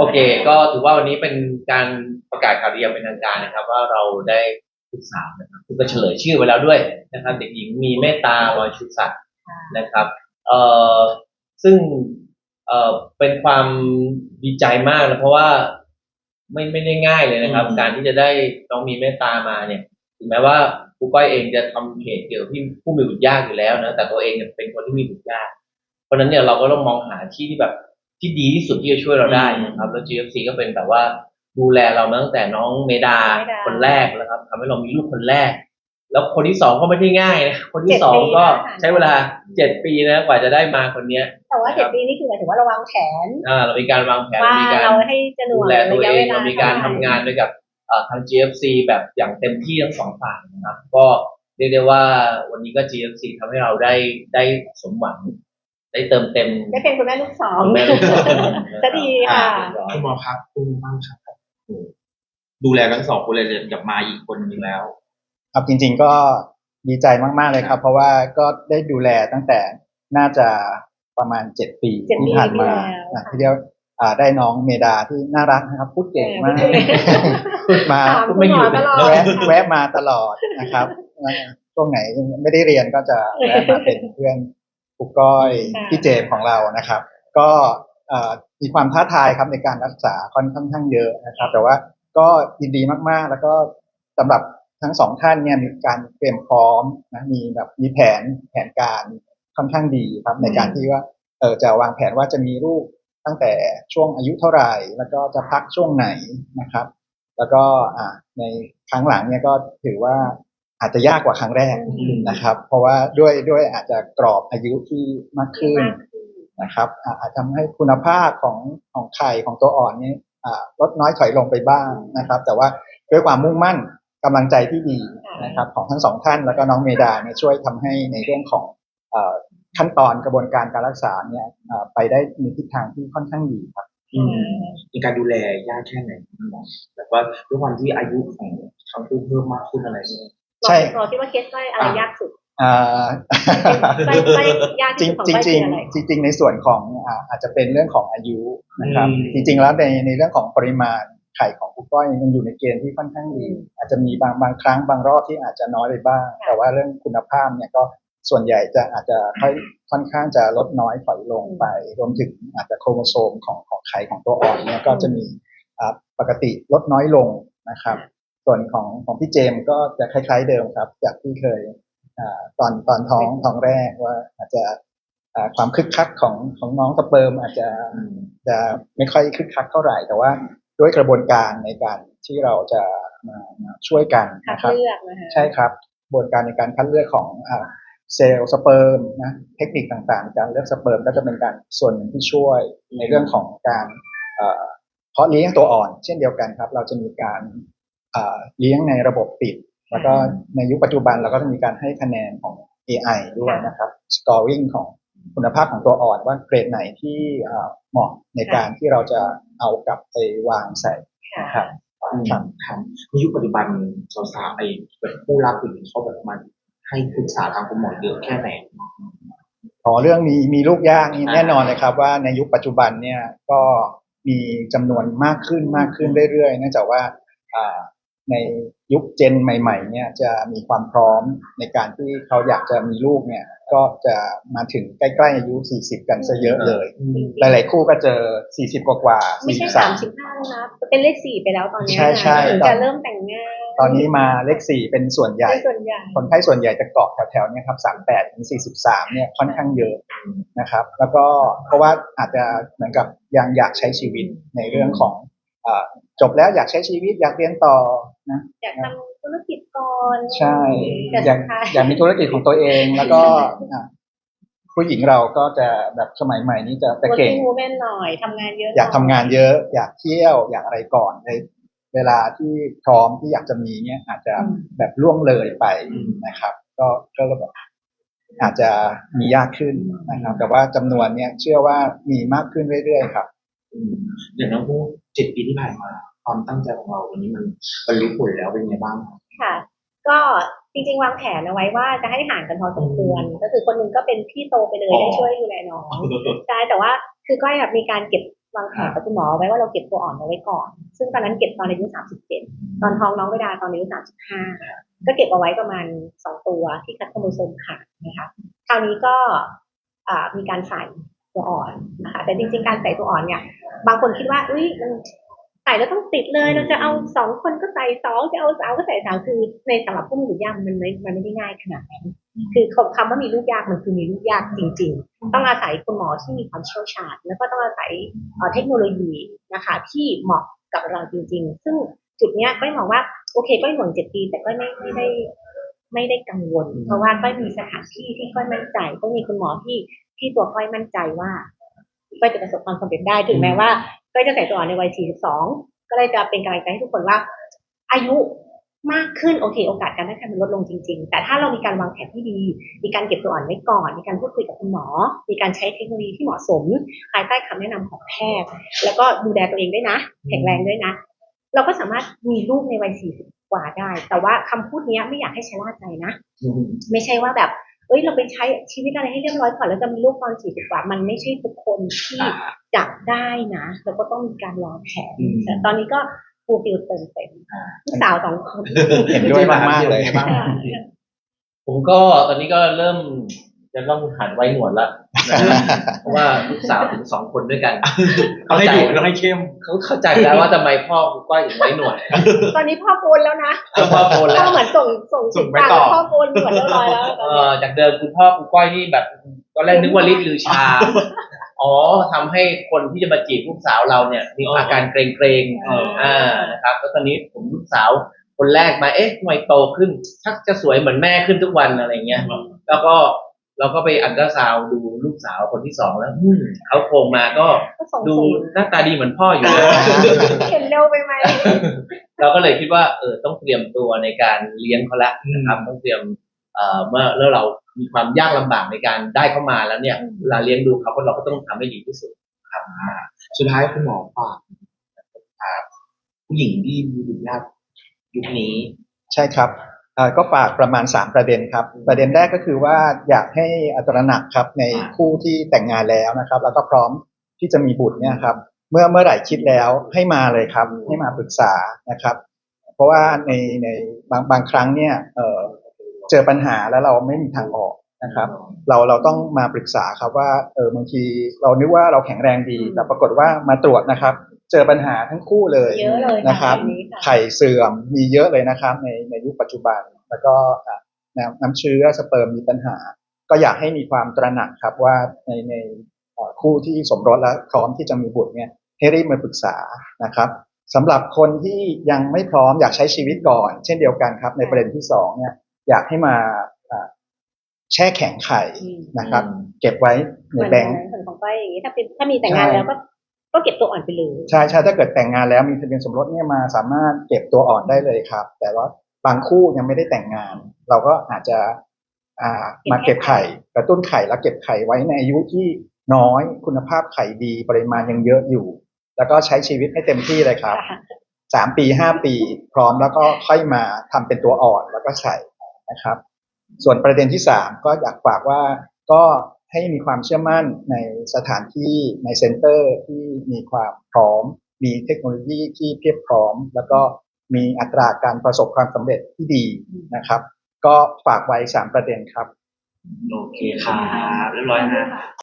โอเค ก็ถือว่าวันนี้เป็นการประกาศข่าวดีอย่างเป็นทางการนะครับ ว่าเราได้ลูกสาวนะครับซึ่งก็เฉลยชื่อไว้แล้วด้วยนะครับ เด็กหญิงมีเมตตาลอยชุศักดิ์นะครับ เอ่อซึ่งเอ่อเป็นความดีใจมากนะเพราะว่าไม่ไม่ได้ง่ายเลยนะครับอืมการที่จะได้น้องมีเมตตามาเนี่ยถึงแม้ว่าครูก้อยเองจะทำเพจเกี่ยวกับที่ผู้มีบุตรยากอยู่แล้วนะแต่ตัวเองเนี่ยเป็นคนที่มีบุตรยาก เพราะฉะนั้นเนี่ยเราก็ต้องมองหาที่ที่แบบ ที่ดีที่สุดที่จะช่วยเราได้นะครับ แล้ว GFC ก็เป็นแบบว่าดูแลเรามาตั้งแต่น้องเมดาเมดา คนแรกแล้วครับทำให้เรามีลูกคนแรก แล้วคนที่สองก็ไม่ได้ง่ายนะคนที่เจ็ดสองปีก็นะคะใช้เวลาเจ็ดปีนะกว่าจะได้มาคนเนี้ย แต่ว่าเจ็ดปีนี่คือหมายถึงว่าเราวางแผนอ่าเรามีการวางแผนว่ามีการ เราให้จะหน่ดูวยแลตัวระเอยะงเวลาเรามีการทำงานด้วยกับเอ่อทาง GFC แบบอย่างเต็มที่ทั้งสองฝ่ายนะครับ ก็เรียกได้ว่าวันนี้ก็ GFC ทำให้เราได้ได้สมหวัง ได้เติมเต็มได้เป็นคุณแม่ลูกสองคุณแม่ลูกสองก็ดีค่ะคุณหมอครับคุณบ้างครับดูแลทั้งสองคนเลยกับมาอีกคนนึงแล้ว ครับจริง ๆก็ดีใจมากๆเลยครับ เพราะว่าก็ได้ดูแลตั้งแต่น่าจะประมาณเจ็ดปีเจ็ดปีที่ผ่านมาที่แล้วนะที่เดียวอ่าได้น้องเมดาที่น่ารักนะครับพูดเก่งมากมาถามพูดคุณไม่หหมยุอดตลอดแวะแวะมาตลอดนะครับช่วงไหนไม่ได้เรียนก็จะแวะมาเป็นเพื่อน ปุกก้อยค่ะพี่เจมส์ของเรานะครับ ก็เอ่อมีความท้าทายครับในการรักษาค่อนค่อนข้างเยอะนะครับ แต่ว่าก็ยินดีมากๆ แล้วก็สำหรับทั้งสองท่านเนี่ยมีการเตรียมพร้อมนะมีแบบมีแผนแผนการค่อนข้างดีครับ ในการที่ว่าเออจะวางแผนว่าจะมีลูกตั้งแต่ช่วงอายุเท่าไหร่ แล้วก็จะพักช่วงไหนนะครับ แล้วก็อ่าในครั้งหลังเนี่ยก็ถือว่า อาจจะยากกว่าครั้งแรกนะครับ เพราะว่าด้วยด้วยอาจจะกรอบอายุที่มากขึ้นนะครับอ่าอาจทำให้คุณภาพของของไข่ของตัวอ่อนนี่อ่าลดน้อยถอยลงไปบ้างนะครับ แต่ว่าด้วยความมุ่งมั่นกำลังใจที่ดีนะครับ ของทั้งสองท่านแล้วก็น้องเมดาเนี่ยช่วยทำให้ในเรื่องของเอ่อขั้นตอนกระบวนการการรักษาเนี่ยอ่าไปได้มีทิศทางที่ค่อนข้างดีครับอืมมีการดูแลยากแค่ไหนคุณหมอแบบว่าด้วยความที่อายุของทั้งคู่เพิ่มมากขึ้นอะไรอย่างเงี้ย ใช่เราคิดว่าเคสก้อยอะไรยากสุดอ่าไส้ไส้ยากจริที่งสุดของจริก้งอยจคืริองอะไรจริงๆในส่วนของอ่าอาจจะเป็นเรื่องของอายุนะครับอืมจริง ๆ แล้วในในเรื่องของปริมาณไข่ของคุณก้อยมันอยู่ในเกณฑ์ที่ค่อนข้างดี อาจจะมีบางบางครั้งบางรอบที่อาจจะน้อยไปบ้าง แต่ว่าเรื่องคุณภาพเนี่ยก็ส่วนใหญ่จะอาจจะค่อยค่อนข้างจะลดน้อยถอยลงไป รวมถึงอาจจะโครโมโซมของของไข่ของตัวอ่อนเนี่ยก็จะมีอ่าปกติลดน้อยลงนะครับ ส่วนของของพี่เจมส์ก็จะคล้าย ๆ เดิมครับ จากที่เคยอ่าตอนตอนท้องท้องแรกว่าอาจจะอ่าความคึกคักของของน้องสเปิร์มอาจจะจะไม่ค่อยคึกคักเท่าไหร่ แต่ว่าด้วยกระบวนการในการที่เราจะมามาช่วยกันคัดนะครับเลือกนะคะใช่ครับกระบวนการในการคัดเลือกของอ่าเซลล์สเปิร์มนะเทคนิคต่างๆ การเลือกสเปิร์มก็จะเป็นการส่วนหนึ่งที่ช่วยในเรื่องของการเอ่อเพาะเลี้ยงตัวอ่อน เช่นเดียวกันครับ เราจะมีการอ่า เลี้ยงในระบบปิด แล้วก็ในยุคปัจจุบันเราก็จะมีการให้คะแนนของ AI ด้วยนะครับ scoring ของคุณภาพของตัวอ่อนว่าเกรดไหนที่อ่าเหมาะในการที่เราจะเอากลับไปวางใส่ค่ะนะครับอืมครับในยุคปัจจุบันสาวๆไอ้แบบผู้รับหรือเขาแบบมาให้ปรึกษาทางคุณหมอเยอะแค่ไหนอ๋อเรื่องมีมีลูกยากนี่แน่นอนเลยครับ ว่าในยุคปัจจุบันเนี่ยก็มีจำนวนมากขึ้นมากขึ้นเรื่อยๆเนื่องจากว่าอ่า ในยุคเจนใหม่ ๆ เนี่ยจะมีความพร้อมในการที่เขาอยากจะมีลูกเนี่ย ก็จะมาถึงใกล้ๆอายุ 40 กันซะเยอะเลย หลายๆคู่ก็เจอ 40 กว่าๆไม่ใช่สามสิบห้าแล้วนะเป็นเลขสี่ไปแล้วตอนเนี้ยใช่ใช่ถึงจะเริ่มแต่งงานตอนนี้มาเลข4เป็นส่วนใหญ่เป็นส่วนใหญ่ คนไข้ส่วนใหญ่จะเกาะแถวๆเนี่ยครับ38ถึง43เนี่ยค่อนข้างเยอะนะครับ แล้วก็เพราะว่าอาจจะเหมือนกับยังอยากใช้ชีวิตในเรื่องของอ่า จบแล้วอยากใช้ชีวิตอยากเรียนต่อนะอยากทำธุรกิจก่อนใช่แต่อสุยากดท้ายอยากมีธุรกิจของตัวเองแล้วก็อะผู้หญิงเราก็จะแบบสมัยใหม่นี้จะจะเก่ง working woman หน่อยทำงานเยอะอยากทำงานเยอะ อยากเที่ยวอยากอะไรก่อนในเวลาที่พร้อมที่อยากจะมีเนี่ยอาจจะแบบล่วงเลยไปนะครับ ก็ก็แบบอาจจะมียากขึ้นนะครับ แต่ว่าจำนวนเนี่ยเชื่อว่ามีมากขึ้นเรื่อยๆครับอืมอย่างน้องผู้เจ็ดปีที่ผ่านมา ความตั้งใจของเราวันนี้มันบรรลุผลแล้วเป็นไงบ้างครับค่ะ ก็จริงๆวางแผนเอาไว้ว่าจะให้ห่างกันพอสมควร ก็คือคนหนึงก็เป็นพี่โตไปเลยอ๋อได้ช่วยดูแลน้องใช่แต่ว่าคือก้อยแบบมีการเก็บวางแผนกับคุณหมอไว้ว่าเราเก็บตัวอ่อนเอาไว้ก่อน ซึ่งตอนนั้นเก็บตอนอายุ37ตอนท้องน้องเวดาตอนอายุ35ก็เก็บเอาไว้ประมาณสองตัวที่คัดโครโมโซมขาดนะคะคราวนี้ก็อ่ามีการใส่ตัวอ่อนนะคะแต่จริงๆการใส่ตัวอ่อนเนี่ยบางคนคิดว่าอุ้ยมัน ใส่แล้วต้องติดเลย เราจะเอาสองคนก็ใส่สองจะเอาสามก็ใส่สามคือในสำหรับผู้มีลูกยากมันไม่มันไม่ได้ง่ายขนาดนั้นคือคำว่ามีลูกยากมันคือมีลูกยากจริง ๆ ต้องอาศัยคุณหมอที่มีความเชี่ยวชาญ แล้วก็ต้องอาศัยเอ่อเทคโนโลยีนะคะที่เหมาะกับเราจริง ๆ ซึ่งจุดเนี้ยก็มองว่าโอเคก็ห่วงเจ็ดปี แต่ก็ไม่ไม่ได้ไม่ได้กังวล เพราะว่าก็มีสถานที่ที่ก้อยมั่นใจ ก็มีคุณหมอที่ที่ตัวก้อยมั่นใจว่าก้อยจะประสบความสำเร็จได้ถึงแม้ว่า ก้อยจะใส่ตัวอ่อนในวัย 42 ก็เลยจะเป็นกำลังใจให้ทุกคนว่า อายุมากขึ้นโอเค โอกาสการตั้งครรภ์มันลดลงจริง ๆ แต่ถ้าเรามีการวางแผนที่ดี มีการเก็บตัวอ่อนไว้ก่อน มีการพูดคุยกับคุณหมอ มีการใช้เทคโนโลยีที่เหมาะสม ภายใต้คำแนะนำของแพทย์ แล้วก็ดูแลตัวเองด้วยนะ แข็งแรงด้วยนะ เราก็สามารถมีลูกในวัย 40 กว่าได้ แต่ว่าคำพูดเนี้ยไม่อยากให้ชะล่าใจนะ ไม่ใช่ว่าแบบ เอ้ยเราไปใช้ชีวิตอะไรให้เรียบร้อยก่อนแล้วจะมีลูกตอนสี่สิบกว่า มันไม่ใช่ทุกคนที่จะได้นะเราก็ต้องมีการวางแผนอืมแต่ตอนนี้ก็ฟูลฟิลเติมเต็มลูกสาวสองคนเห็นด้วยมากๆเลยบ้างผมก็ตอนนี้ก็เริ่ม จะต้องหันไว้หนวดละเพราะว่าลูกสาวถึงสองคนด้วยกันเขาให้ดุต้องให้เข้มเขาเข้าใจแล้วว่าทำไมพ่อคุณก้อยถึงไว้หนวดตอนนี้พ่อโกนแล้วนะเอาพ่อโกนพ่แล้อวเหมือนส่งส่งส่งไปต่างต่อพ่อโกนหนวดเรียบร้อยแล้วตเออนนี้อจากเดิมคุณพ่อคุณก้อยนี่แบบตอนแรกนึกว่าลิ้นลือชาอ๋อทำให้คนที่จะมาจีบลูกสาวเราเนี่ย มีอาการเกรงเกรงๆเอออ่านะครับแล้วตอนนี้ผมลูกสาวคนแรกมาเอ๊ะทำไมโตขึ้นชักจะสวยเหมือนแม่ขึ้นทุกวันอะไรเงี้ยแล้วก็ เราก็ไปอันตราซาวด์ดูลูกสาวคนที่สองแล้วอืมเขาโครงมาก็ก็ส่งดูสูงหน้าตาดีเหมือนพ่ออยู่นะเห็นเร็วไปไหมเราก็เลยคิดว่าเออต้องเตรียมตัวในการเลี้ยงเขาละนะครับต้องเตรียมเอ่อเมื่อแล้วเรามีความยากลำบากในการได้เข้ามาแล้วเนี่ยเวลาเลี้ยงดูเขาเราก็ต้องทำให้ดีที่สุดสุดท้ายคุณหมอฝากครับผู้หญิงที่มีบุตรยากยุคนี้ใช่ครับเอ่อ ก็ฝากประมาณ 3 ประเด็นครับ ประเด็นแรกก็คือว่าอยากให้อัตระหนักครับในคู่ที่แต่งงานแล้วนะครับ แล้วก็พร้อมที่จะมีบุตรเนี่ยครับเมื่อเมื่อไหร่คิดแล้วให้มาเลยครับ ให้มาปรึกษานะครับ เพราะว่าในในบางบางครั้งเนี่ยเอ่อเจอปัญหาแล้วเราไม่มีทางออกนะครับ เราเราต้องมาปรึกษาครับว่าเออบางทีเรานึกว่าเราแข็งแรงดีแต่ปรากฏว่ามาตรวจนะครับ เจอปัญหาทั้งคู่เลยเยอะเลยนะครับแบบนี้ค่ะไข่เสื่อมมีเยอะเลยนะครับ ในในยุคปัจจุบัน แล้วก็อะน้ำน้ำเชื้อสเปิร์มมีปัญหา ก็อยากให้มีความตระหนักครับว่าในในเอ่อคู่ที่สมรสและพร้อมที่จะมีบุตรเนี่ยให้รีบมาปรึกษานะครับสำหรับคนที่ยังไม่พร้อมอยากใช้ชีวิตก่อน เช่นเดียวกันครับ ในประเด็นที่สองเนี่ยอยากให้มาอะแช่แข็งไข่อืมนะครับ เก็บไว้ในเหมือนแบงค์เหมือนของก้อยอย่างนี้ถ้าเป็นถ้ามีแต่งงานใช่แล้วก็ ก็เก็บตัวอ่อนไปเลยใช่ใช่ถ้าเกิดแต่งงานแล้วมีทะเบียนสมรสเนี่ยมาสามารถเก็บตัวอ่อนได้เลยครับ แต่ว่าบางคู่ยังไม่ได้แต่งงาน เราก็อาจจะอ่ามาเก็บไข่กระตุ้นไข่แล้วเก็บไข่ไว้ในอายุที่น้อยคุณภาพไข่ดีปริมาณยังเยอะอยู่ แล้วก็ใช้ชีวิตให้เต็มที่เลยครับค่ะสามปีห้าปี พร้อมแล้วก็ค่อยมาทำเป็นตัวอ่อนแล้วก็ใส่นะครับ ส่วนประเด็นที่สามก็อยากฝากว่าก็ ให้มีความเชื่อมั่นในสถานที่ในเซ็นเตอร์ที่มีความพร้อม มีเทคโนโลยีที่เพียบพร้อม แล้วก็มีอัตราการประสบความสำเร็จที่ดีนะครับ ก็ฝากไว้สามประเด็นครับ โอเคครับเรียบร้อยนะ